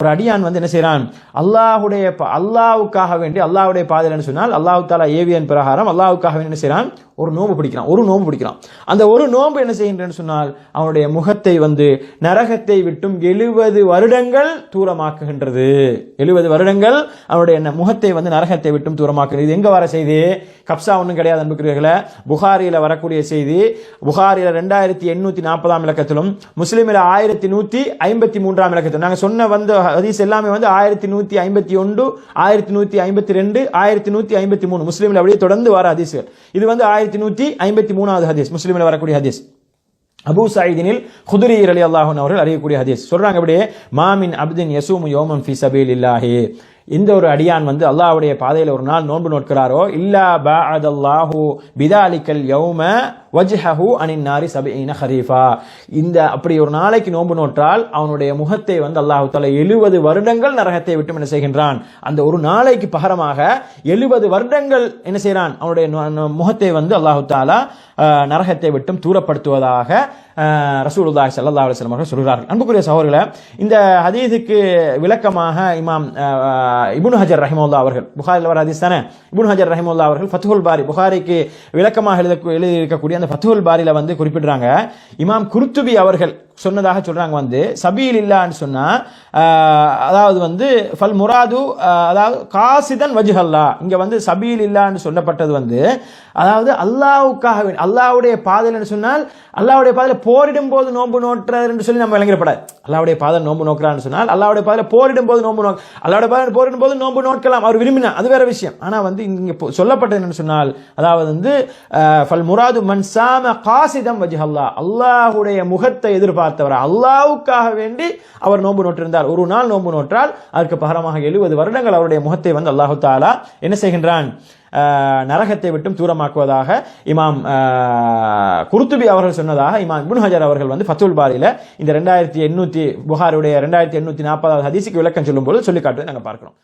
ஒரு அடியான் வந்து என்ன செய்யறான் அல்லாஹுடைய அல்லாவுக்காக வேண்டி அல்லாவுடைய பாதையில் சொன்னால் அல்லாஹ் தாலா ஏவியன் பிரகாரம் அல்லாவுக்காக வேண்டி என்ன செய்யறான் ஒரு நோன்பு பிடிக்கிறான் ஒரு நோன்பு பிடிக்கிறான். அந்த ஒரு நோன்பு என்ன செய்கின்றன்னு சொன்னால் அவனுடைய முகத்தை வந்து நரகத்தை விட்டும் எழுபது வருடங்கள் தூரமாக்குகின்றது. எழுபது வருடங்கள் அவனுடைய முகத்தை வந்து நரகத்தை விட்டும் தூரமாக்குகிறது இது எங்க வர செய்தி? கப்சா ஒன்றும் கிடையாது அன்புக்குரியவர்களே. புகாரியில் வரக்கூடிய செய்தி புகாரியில் ரெண்டாயிரத்தி எண்ணூற்றி நாற்பதாம் இலக்கத்திலும் முஸ்லீமில் ஆயிரத்தி நூற்றி ஐம்பத்தி மூன்றாம் இலக்கத்திலும். நாங்கள் சொன்ன வந்த ஹதீஸ் எல்லாமே வந்து ஆயிரத்தி நூற்றி ஐம்பத்தி ஒன்று ஆயிரத்தி நூற்றி ஐம்பத்தி ரெண்டு ஆயிரத்தி நூற்றி ஐம்பத்தி மூணு. முஸ்லீமில் அப்படியே தொடர்ந்து வர ஹதீஸ்கள். இது வந்து ஆயிரத்தி நூற்றி ஐம்பத்தி மூணாவது ஹதீஸ் முஸ்லீமில் வரக்கூடிய ஹதீஸ். அபு சாயிதினில் குதிரி அலி அல்லாஹன் அவர்கள் அறியக்கூடிய ஹதீஸ். சொல்றாங்க அப்படியே மாமின் அப்தின் யசூமு யோமம் ஃபி சபீல் இல்லாஹே இந்த ஒரு அடியான் வந்து அல்லாஹ்வுடைய பாதையில் ஒரு நாள் நோன்பு நோட்கிறாரோ? இல்லா பாஅதல்லாஹு பிதாலிக்கல் யௌம வஜ்ஹஹு அனின் நாரி சபீன ஹரீஃபா. இந்த அப்படி ஒரு நாளைக்கு நோன்பு நோற்றால் அவனுடைய முகத்தை வந்து அல்லாஹு தஆலா எழுபது வருடங்கள் நரகத்தை விட்டு என்ன செய்கின்றான்? அந்த ஒரு நாளைக்கு பகரமாக எழுபது வருடங்கள் என்ன செய்கிறான் அவனுடைய முகத்தை வந்து அல்லாஹு தாலா நரகத்தை விட்டும் தூரப்படுத்துவதாக ரசூலுல்லாஹி சல்லா அலைஹி வஸல்லம் அவர்கள் சொல்கிறார்கள். அன்புக்குரிய சகோதரர்களை இந்த ஹதீஸுக்கு விளக்கமாக இமாம் இபுன் ஹஜர் ரஹிமுல்லா அவர்கள் புகாரில் வர ஹதீஸ் தானே? இபுன் ஹஜர் ரஹிமுல்லா அவர்கள் ஃபத்துல் பாரி புகாரிக்கு விளக்கமாக எழுத எழுதியிருக்கக்கூடிய அந்த ஃபத்துல் பாரியில் வந்து குறிப்பிடுறாங்க இமாம் குருத்துபி அவர்கள் சொன்னதாக சொல்கிறாங்க வந்து சபீல் இல்லான்னு சொன்னால் அதாவது வந்து ஃபல் முராது அதாவது காசிதன் வஜுஹல்லா. இங்கே வந்து சபீல் இல்லான்னு சொல்லப்பட்டது வந்து அதாவது அல்லாவுக்காக அல்லாவுடைய அல்லாஹ்வுடைய பாதையில் சொன்னால் அல்லாவுடைய பாதையில் போரிடும் போது நோன்பு நோட்டுறது என்று சொல்லி நம்ம விளங்கிடப்படாது அல்லாவுடைய பாதையில் நோன்பு நோக்கிறான்னு சொன்னால் அல்லாவுடைய பாதையில் போரிடும் போது நோன்பு நோக்க அல்லாவுடைய பாதையில் போரிடும் போது நோன்பு நோக்கலாம். அவர் விரும்பினா அது வேற விஷயம். ஆனால் வந்து இங்கே சொல்லப்பட்டது என்னன்னு சொன்னால் அதாவது வந்து ஃபல் முராது மன்சாம காசிதம் வஜுஹல்லா. அல்லாஹுடைய முகத்தை பார்த்தவர் அல்லாவுக்காக வேண்டி அவர் நோன்பு நோட்டிருந்தார் ஒரு நாள் நோன்பு நோற்றால் அதற்கு பகரமாக எழுபது வருடங்கள் அவருடைய முகத்தை வந்து அல்லாஹு தாலா என்ன செய்கின்றான்? நரகத்தை விட்டும் தூரமாக்குவதாக இமாம் குருத்துபி அவர்கள் சொன்னதாக இமாம் இபுன் ஹஜர் அவர்கள் வந்து ஃபத்துல் பாதியில் இந்த ரெண்டாயிரத்தி எண்ணூற்றி புகாருடைய ரெண்டாயிரத்தி எண்ணூத்தி நாற்பதாவது ஹதீஸுக்கு விளக்கம் சொல்லும்போது சொல்லி காட்டுவதை நாங்கள் பார்க்கிறோம்.